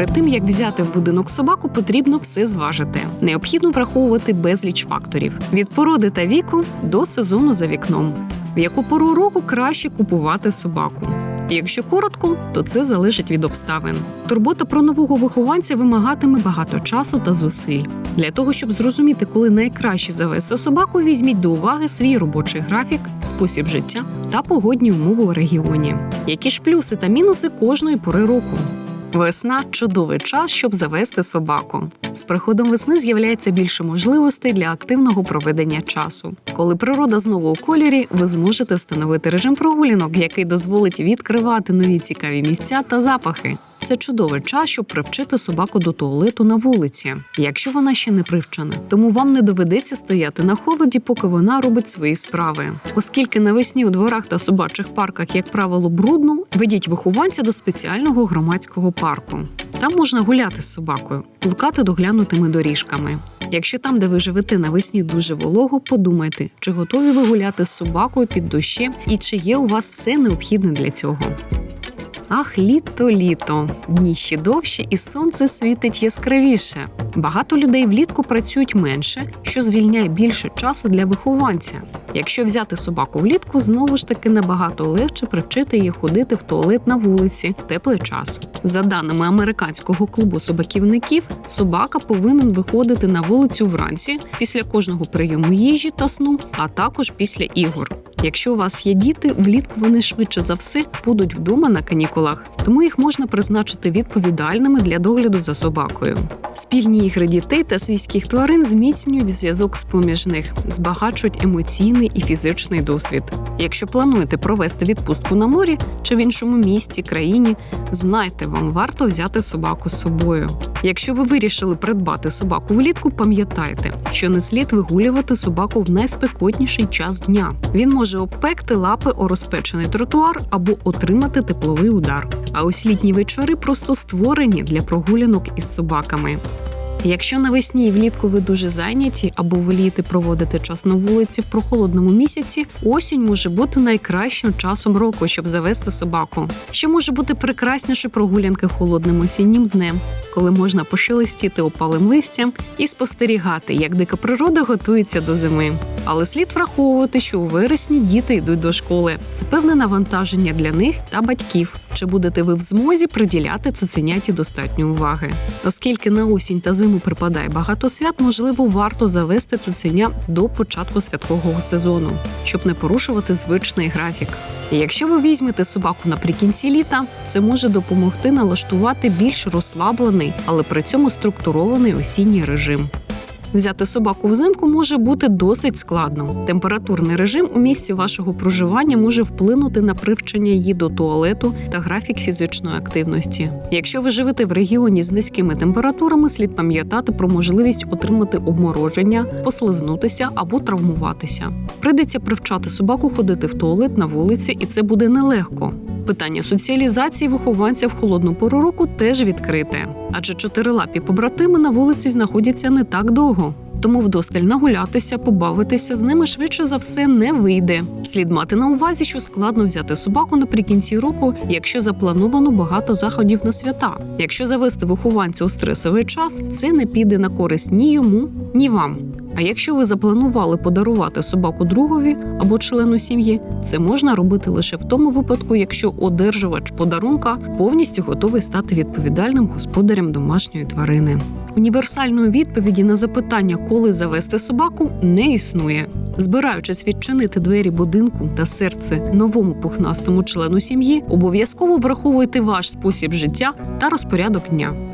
Перед тим як взяти в будинок собаку, потрібно все зважити. Необхідно враховувати безліч факторів від породи та віку до сезону за вікном. В яку пору року краще купувати собаку. Якщо коротко, то це залежить від обставин. Турбота про нового вихованця вимагатиме багато часу та зусиль. Для того, щоб зрозуміти, коли найкраще завести собаку, візьміть до уваги свій робочий графік, спосіб життя та погодні умови у регіоні. Які ж плюси та мінуси кожної пори року? Весна чудовий час, щоб завести собаку. З приходом весни з'являється більше можливостей для активного проведення часу. Коли природа знову у кольорі, ви зможете встановити режим прогулянок, який дозволить відкривати нові цікаві місця та запахи. Це чудовий час, щоб привчити собаку до туалету на вулиці, якщо вона ще не привчена. Тому вам не доведеться стояти на холоді, поки вона робить свої справи. Оскільки навесні у дворах та собачих парках, як правило, брудно, ведіть вихованця до спеціального громадського парку. Там можна гуляти з собакою, блукати доглянутими доріжками. Якщо там, де ви живете навесні дуже волого, подумайте, чи готові ви гуляти з собакою під дощем і чи є у вас все необхідне для цього. Ах, літо, літо. Дні ще довші, і сонце світить яскравіше. Багато людей влітку працюють менше, що звільняє більше часу для вихованця. Якщо взяти собаку влітку, знову ж таки набагато легше привчити її ходити в туалет на вулиці в теплий час. За даними американського клубу собаківників, собака повинен виходити на вулицю вранці після кожного прийому їжі та сну, а також після ігор. Якщо у вас є діти, влітку вони швидше за все будуть вдома на канікулах, тому їх можна призначити відповідальними для догляду за собакою. Спільні ігри дітей та свійських тварин зміцнюють зв'язок з поміж них, збагачують емоційний і фізичний досвід. Якщо плануєте провести відпустку на морі чи в іншому місті, країні, знайте, вам варто взяти собаку з собою. Якщо ви вирішили придбати собаку влітку, пам'ятайте, що не слід вигулювати собаку в найспекотніший час дня. Він може обпекти лапи о розпечений тротуар або отримати тепловий удар. А ось літні вечори просто створені для прогулянок із собаками. Якщо навесні і влітку ви дуже зайняті або волієте проводити час на вулиці в прохолодному місяці, осінь може бути найкращим часом року, щоб завести собаку. Що може бути прекрасніше прогулянки холодним осіннім днем, коли можна пошелестіти опалим листям і спостерігати, як дика природа готується до зими. Але слід враховувати, що у вересні діти йдуть до школи. Це певне навантаження для них та батьків. Чи будете ви в змозі приділяти цуценяті достатньо уваги? Оскільки на осінь та зиму припадає багато свят, можливо, варто завести цуценя до початку святкового сезону, щоб не порушувати звичний графік. Якщо ви візьмете собаку наприкінці літа, це може допомогти налаштувати більш розслаблений, але при цьому структурований осінній режим. Взяти собаку взимку може бути досить складно. Температурний режим у місці вашого проживання може вплинути на привчення її до туалету та графік фізичної активності. Якщо ви живете в регіоні з низькими температурами, слід пам'ятати про можливість отримати обмороження, послизнутися або травмуватися. Прийдеться привчати собаку ходити в туалет на вулиці, і це буде нелегко. Питання соціалізації вихованця в холодну пору року теж відкрите, адже чотирилапі побратими на вулиці знаходяться не так довго. Тому вдосталь нагулятися, побавитися з ними швидше за все не вийде. Слід мати на увазі, що складно взяти собаку наприкінці року, якщо заплановано багато заходів на свята. Якщо завести вихованця у стресовий час, це не піде на користь ні йому, ні вам. А якщо ви запланували подарувати собаку другові або члену сім'ї, це можна робити лише в тому випадку, якщо одержувач подарунка повністю готовий стати відповідальним господарем домашньої тварини. Універсальної відповіді на запитання, коли завести собаку, не існує. Збираючись відчинити двері будинку та серце новому пухнастому члену сім'ї, обов'язково враховуйте ваш спосіб життя та розпорядок дня.